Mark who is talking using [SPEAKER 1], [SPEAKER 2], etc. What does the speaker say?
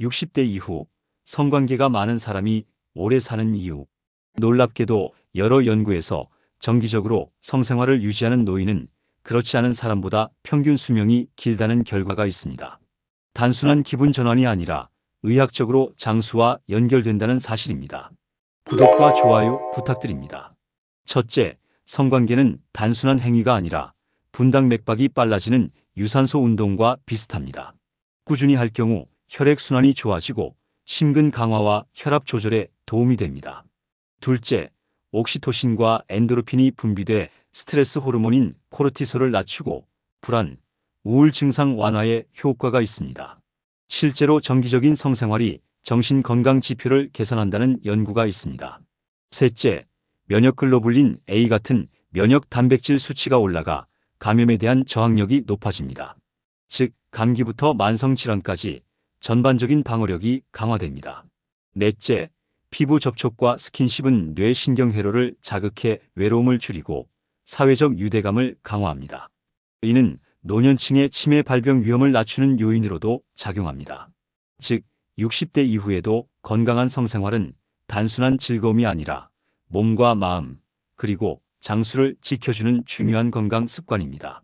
[SPEAKER 1] 60대 이후 성관계가 많은 사람이 오래 사는 이유. 놀랍게도 여러 연구에서 정기적으로 성생활을 유지하는 노인은 그렇지 않은 사람보다 평균 수명이 길다는 결과가 있습니다. 단순한 기분 전환이 아니라 의학적으로 장수와 연결된다는 사실입니다. 구독과 좋아요 부탁드립니다. 첫째, 성관계는 단순한 행위가 아니라 분당 맥박이 빨라지는 유산소 운동과 비슷합니다. 꾸준히 할 경우 혈액순환이 좋아지고 심근 강화와 혈압 조절에 도움이 됩니다. 둘째, 옥시토신과 엔도르핀이 분비돼 스트레스 호르몬인 코르티솔을 낮추고 불안, 우울 증상 완화에 효과가 있습니다. 실제로 정기적인 성생활이 정신 건강 지표를 개선한다는 연구가 있습니다. 셋째, 면역글로불린 A 같은 면역 단백질 수치가 올라가 감염에 대한 저항력이 높아집니다. 즉, 감기부터 만성 질환까지 전반적인 방어력이 강화됩니다. 넷째, 피부 접촉과 스킨십은 뇌 신경회로를 자극해 외로움을 줄이고 사회적 유대감을 강화합니다. 이는 노년층의 치매 발병 위험을 낮추는 요인으로도 작용합니다. 즉, 60대 이후에도 건강한 성생활은 단순한 즐거움이 아니라 몸과 마음, 그리고 장수를 지켜주는 중요한 건강 습관입니다.